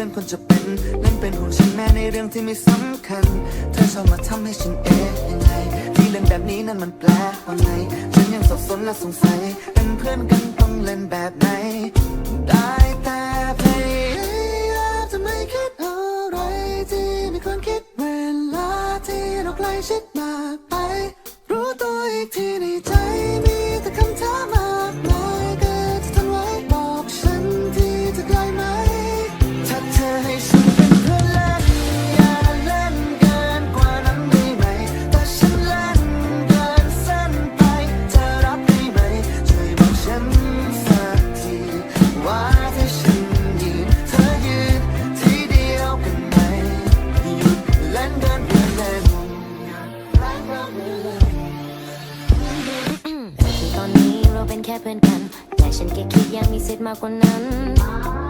พื่อนคนจะเป็นเล่นเป็นห่วงฉันแม่ในเรื่องที่ไม่สำคัญ เธอชอบมาทำให้ฉันเอ๊ยังไงที่เล่นแบบนี้นั่นมันแปลว่าไง ฉันยังสับสนและสงสัย เป็นเพื่อนกันต้องเล่นแบบไหน ได้แต่พยายามจะไม่คิดอะไรที่ไม่ควรคิดเวลาที่เราใกล้ชิด เป็นแค่เพื่อนกัน แต่ฉันแค่คิดยังมีสิทธิ์มากกว่านั้น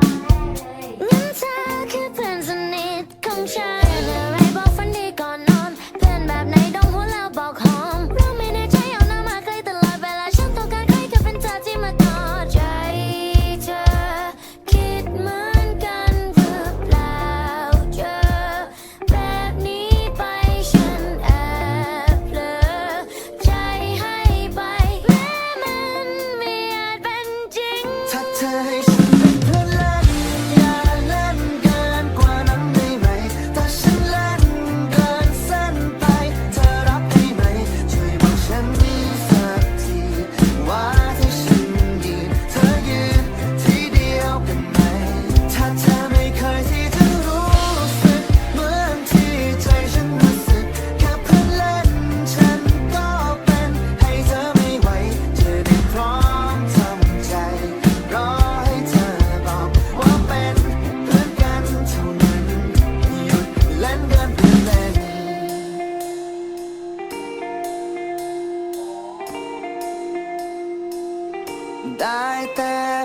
Tại ta